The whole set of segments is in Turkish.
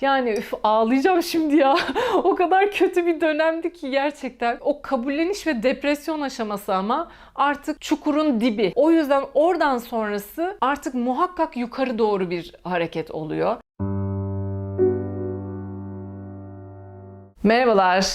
Yani üf ağlayacağım şimdi ya. o kadar kötü bir dönemdi ki gerçekten. O kabulleniş ve depresyon aşaması ama artık çukurun dibi. O yüzden oradan sonrası artık muhakkak yukarı doğru bir hareket oluyor. Merhabalar.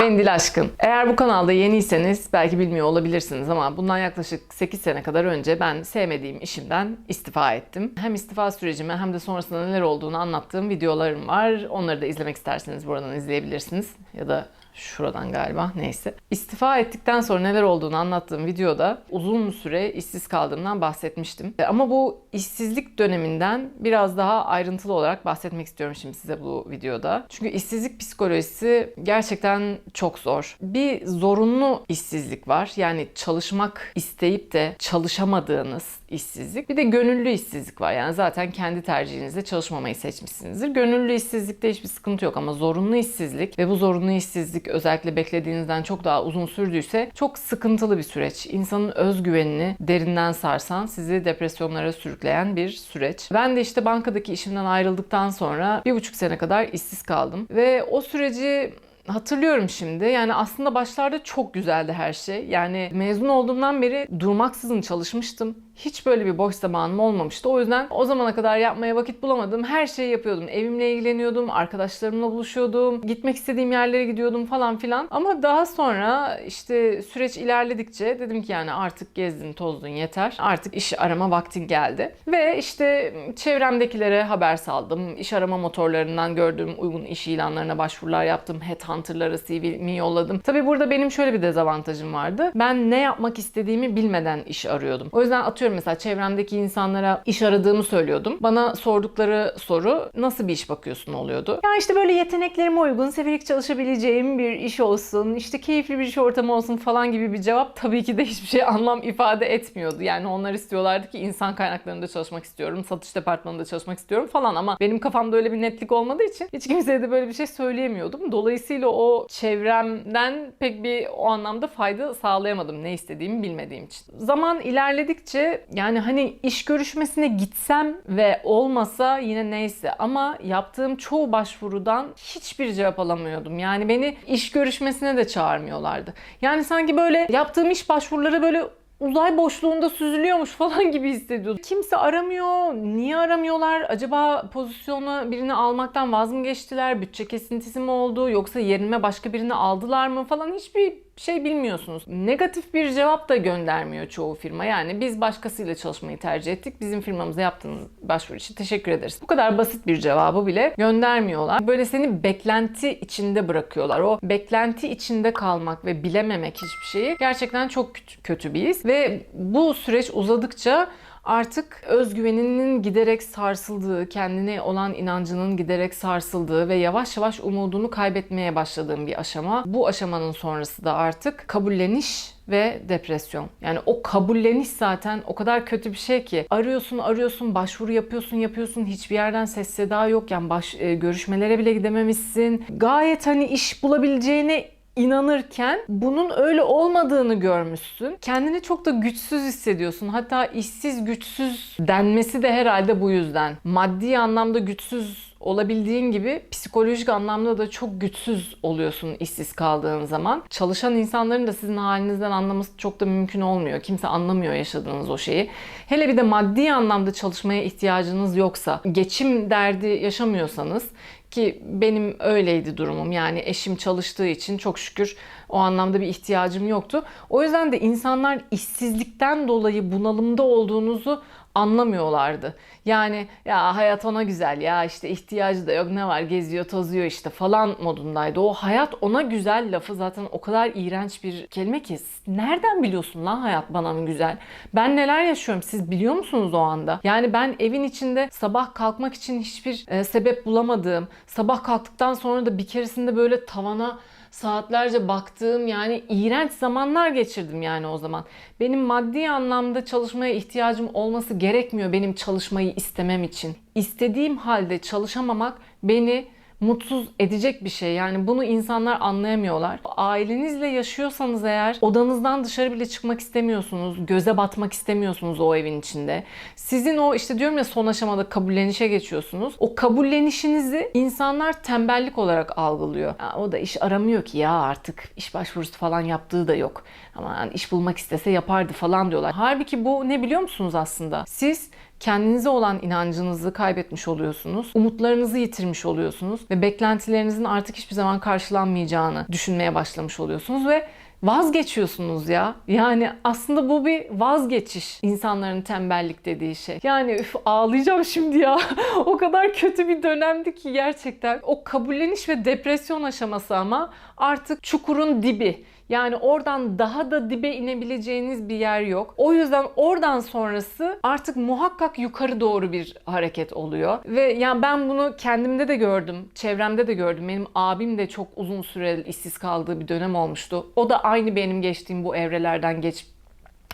Ben Dil Aşkın. Eğer bu kanalda yeniyseniz belki bilmiyor olabilirsiniz ama bundan yaklaşık 8 sene kadar önce ben sevmediğim işimden istifa ettim. Hem istifa sürecimi hem de sonrasında neler olduğunu anlattığım videolarım var. Onları da izlemek isterseniz buradan izleyebilirsiniz. Ya da şuradan galiba neyse. İstifa ettikten sonra neler olduğunu anlattığım videoda uzun süre işsiz kaldığımdan bahsetmiştim. Ama bu işsizlik döneminden biraz daha ayrıntılı olarak bahsetmek istiyorum şimdi size bu videoda. Çünkü işsizlik psikolojisi gerçekten çok zor. Bir zorunlu işsizlik var. Yani çalışmak isteyip de çalışamadığınız işsizlik. Bir de gönüllü işsizlik var. Yani zaten kendi tercihinizle çalışmamayı seçmişsinizdir. Gönüllü işsizlikte hiçbir sıkıntı yok ama zorunlu işsizlik ve bu zorunlu işsizlik özellikle beklediğinizden çok daha uzun sürdüyse çok sıkıntılı bir süreç. İnsanın özgüvenini derinden sarsan, sizi depresyonlara sürükleyen bir süreç. Ben de işte bankadaki işimden ayrıldıktan sonra bir buçuk sene kadar işsiz kaldım. Ve o süreci Hatırlıyorum şimdi. Yani aslında başlarda çok güzeldi her şey. Yani mezun olduğumdan beri durmaksızın çalışmıştım. Hiç böyle bir boş zamanım olmamıştı. O yüzden o zamana kadar yapmaya vakit bulamadım. Her şeyi yapıyordum. Evimle ilgileniyordum, arkadaşlarımla buluşuyordum, gitmek istediğim yerlere gidiyordum falan filan. Ama daha sonra işte süreç ilerledikçe dedim ki yani artık gezdin, tozdun yeter. Artık iş arama vaktin geldi. Ve işte çevremdekilere haber saldım. İş arama motorlarından gördüğüm uygun iş ilanlarına başvurular yaptım. Headhunter'lara CV'mi yolladım. Tabii burada benim şöyle bir dezavantajım vardı. Ben ne yapmak istediğimi bilmeden iş arıyordum. O yüzden atıyorum mesela çevremdeki insanlara iş aradığımı söylüyordum. Bana sordukları soru nasıl bir iş bakıyorsun oluyordu. Ya işte böyle yeteneklerime uygun, severek çalışabileceğim bir iş olsun, işte keyifli bir iş ortamı olsun falan gibi bir cevap tabii ki de hiçbir şey anlam ifade etmiyordu. Yani onlar istiyorlardı ki insan kaynaklarında çalışmak istiyorum, satış departmanında çalışmak istiyorum falan ama benim kafamda öyle bir netlik olmadığı için hiç kimseye de böyle bir şey söyleyemiyordum. Dolayısıyla o çevremden pek bir o anlamda fayda sağlayamadım ne istediğimi bilmediğim için. Zaman ilerledikçe yani hani iş görüşmesine gitsem ve olmasa yine neyse ama yaptığım çoğu başvurudan hiçbir cevap alamıyordum. Yani beni iş görüşmesine de çağırmıyorlardı. Yani sanki böyle yaptığım iş başvuruları böyle uzay boşluğunda süzülüyormuş falan gibi hissediyordum. Kimse aramıyor. Niye aramıyorlar? Acaba pozisyonu birini almaktan vaz mı geçtiler? Bütçe kesintisi mi oldu? Yoksa yerime başka birini aldılar mı falan hiçbir şey bilmiyorsunuz. Negatif bir cevap da göndermiyor çoğu firma. Yani biz başkasıyla çalışmayı tercih ettik. Bizim firmamıza yaptığınız başvuru için teşekkür ederiz. Bu kadar basit bir cevabı bile göndermiyorlar. Böyle seni beklenti içinde bırakıyorlar. O beklenti içinde kalmak ve bilememek hiçbir şeyi gerçekten çok kötü bir his. Ve bu süreç uzadıkça artık özgüveninin giderek sarsıldığı, kendine olan inancının giderek sarsıldığı ve yavaş yavaş umudunu kaybetmeye başladığım bir aşama. Bu aşamanın sonrası da artık kabulleniş ve depresyon. Yani o kabulleniş zaten o kadar kötü bir şey ki arıyorsun arıyorsun başvuru yapıyorsun yapıyorsun hiçbir yerden ses seda yok yani baş, e, görüşmelere bile gidememişsin. Gayet hani iş bulabileceğine inanırken bunun öyle olmadığını görmüşsün. Kendini çok da güçsüz hissediyorsun. Hatta işsiz güçsüz denmesi de herhalde bu yüzden. Maddi anlamda güçsüz olabildiğin gibi psikolojik anlamda da çok güçsüz oluyorsun işsiz kaldığın zaman. Çalışan insanların da sizin halinizden anlaması çok da mümkün olmuyor. Kimse anlamıyor yaşadığınız o şeyi. Hele bir de maddi anlamda çalışmaya ihtiyacınız yoksa, geçim derdi yaşamıyorsanız ki benim öyleydi durumum. Yani eşim çalıştığı için çok şükür o anlamda bir ihtiyacım yoktu. O yüzden de insanlar işsizlikten dolayı bunalımda olduğunuzu anlamıyorlardı. Yani ya hayat ona güzel ya işte ihtiyacı da yok ne var geziyor tozuyor işte falan modundaydı. O hayat ona güzel lafı zaten o kadar iğrenç bir kelime ki nereden biliyorsun lan hayat bana mı güzel? Ben neler yaşıyorum siz biliyor musunuz o anda? Yani ben evin içinde sabah kalkmak için hiçbir e, sebep bulamadığım, sabah kalktıktan sonra da bir keresinde böyle tavana saatlerce baktığım yani iğrenç zamanlar geçirdim yani o zaman. Benim maddi anlamda çalışmaya ihtiyacım olması gerekmiyor benim çalışmayı istemem için. İstediğim halde çalışamamak beni mutsuz edecek bir şey. Yani bunu insanlar anlayamıyorlar. Ailenizle yaşıyorsanız eğer odanızdan dışarı bile çıkmak istemiyorsunuz. Göze batmak istemiyorsunuz o evin içinde. Sizin o işte diyorum ya son aşamada kabullenişe geçiyorsunuz. O kabullenişinizi insanlar tembellik olarak algılıyor. Ya o da iş aramıyor ki ya artık iş başvurusu falan yaptığı da yok. Ama yani iş bulmak istese yapardı falan diyorlar. Halbuki bu ne biliyor musunuz aslında? Siz kendinize olan inancınızı kaybetmiş oluyorsunuz. Umutlarınızı yitirmiş oluyorsunuz ve beklentilerinizin artık hiçbir zaman karşılanmayacağını düşünmeye başlamış oluyorsunuz ve vazgeçiyorsunuz ya. Yani aslında bu bir vazgeçiş insanların tembellik dediği şey. Yani üf ağlayacağım şimdi ya. o kadar kötü bir dönemdi ki gerçekten. O kabulleniş ve depresyon aşaması ama artık çukurun dibi. Yani oradan daha da dibe inebileceğiniz bir yer yok. O yüzden oradan sonrası artık muhakkak yukarı doğru bir hareket oluyor. Ve yani ben bunu kendimde de gördüm, çevremde de gördüm. Benim abim de çok uzun süre işsiz kaldığı bir dönem olmuştu. O da aynı benim geçtiğim bu evrelerden geç...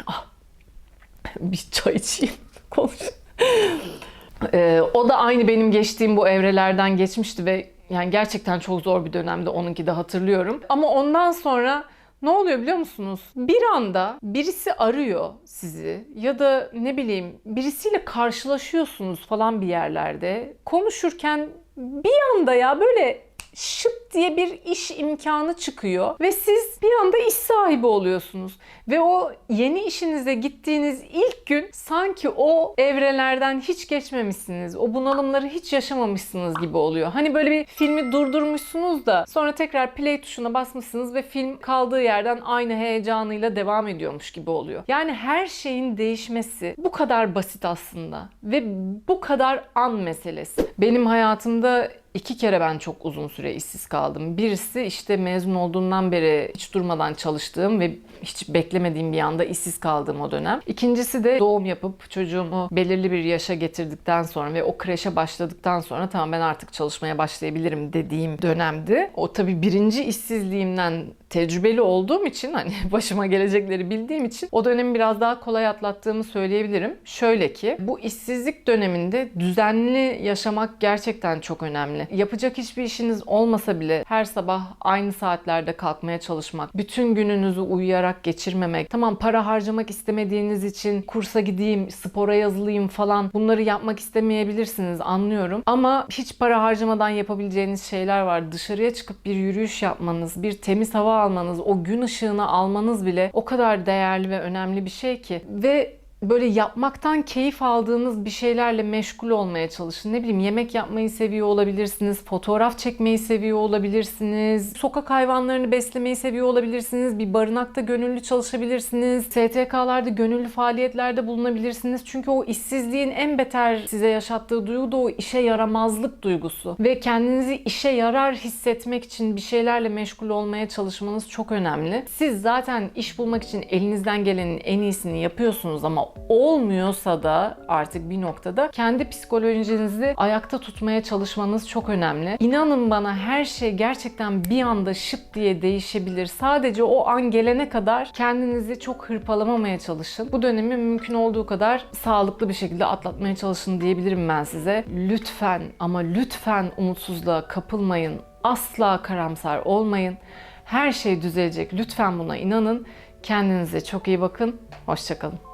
Ah, bir çay içeyim, konuş. Ee, o da aynı benim geçtiğim bu evrelerden geçmişti ve yani gerçekten çok zor bir dönemde onunki de hatırlıyorum. Ama ondan sonra ne oluyor biliyor musunuz? Bir anda birisi arıyor sizi ya da ne bileyim birisiyle karşılaşıyorsunuz falan bir yerlerde. Konuşurken bir anda ya böyle şıp diye bir iş imkanı çıkıyor ve siz bir anda iş sahibi oluyorsunuz. Ve o yeni işinize gittiğiniz ilk gün sanki o evrelerden hiç geçmemişsiniz. O bunalımları hiç yaşamamışsınız gibi oluyor. Hani böyle bir filmi durdurmuşsunuz da sonra tekrar play tuşuna basmışsınız ve film kaldığı yerden aynı heyecanıyla devam ediyormuş gibi oluyor. Yani her şeyin değişmesi bu kadar basit aslında ve bu kadar an meselesi. Benim hayatımda İki kere ben çok uzun süre işsiz kaldım. Birisi işte mezun olduğumdan beri hiç durmadan çalıştığım ve hiç beklemediğim bir anda işsiz kaldığım o dönem. İkincisi de doğum yapıp çocuğumu belirli bir yaşa getirdikten sonra ve o kreşe başladıktan sonra tamam ben artık çalışmaya başlayabilirim dediğim dönemdi. O tabii birinci işsizliğimden tecrübeli olduğum için hani başıma gelecekleri bildiğim için o dönemi biraz daha kolay atlattığımı söyleyebilirim. Şöyle ki bu işsizlik döneminde düzenli yaşamak gerçekten çok önemli. Yapacak hiçbir işiniz olmasa bile her sabah aynı saatlerde kalkmaya çalışmak, bütün gününüzü uyuyarak geçirmemek, tamam para harcamak istemediğiniz için kursa gideyim, spora yazılayım falan bunları yapmak istemeyebilirsiniz anlıyorum. Ama hiç para harcamadan yapabileceğiniz şeyler var. Dışarıya çıkıp bir yürüyüş yapmanız, bir temiz hava almanız, o gün ışığını almanız bile o kadar değerli ve önemli bir şey ki. Ve böyle yapmaktan keyif aldığınız bir şeylerle meşgul olmaya çalışın. Ne bileyim yemek yapmayı seviyor olabilirsiniz, fotoğraf çekmeyi seviyor olabilirsiniz, sokak hayvanlarını beslemeyi seviyor olabilirsiniz, bir barınakta gönüllü çalışabilirsiniz, STK'larda gönüllü faaliyetlerde bulunabilirsiniz. Çünkü o işsizliğin en beter size yaşattığı duygu da o işe yaramazlık duygusu. Ve kendinizi işe yarar hissetmek için bir şeylerle meşgul olmaya çalışmanız çok önemli. Siz zaten iş bulmak için elinizden gelenin en iyisini yapıyorsunuz ama olmuyorsa da artık bir noktada kendi psikolojinizi ayakta tutmaya çalışmanız çok önemli. İnanın bana her şey gerçekten bir anda şıp diye değişebilir. Sadece o an gelene kadar kendinizi çok hırpalamamaya çalışın. Bu dönemi mümkün olduğu kadar sağlıklı bir şekilde atlatmaya çalışın diyebilirim ben size. Lütfen ama lütfen umutsuzluğa kapılmayın. Asla karamsar olmayın. Her şey düzelecek. Lütfen buna inanın. Kendinize çok iyi bakın. Hoşçakalın.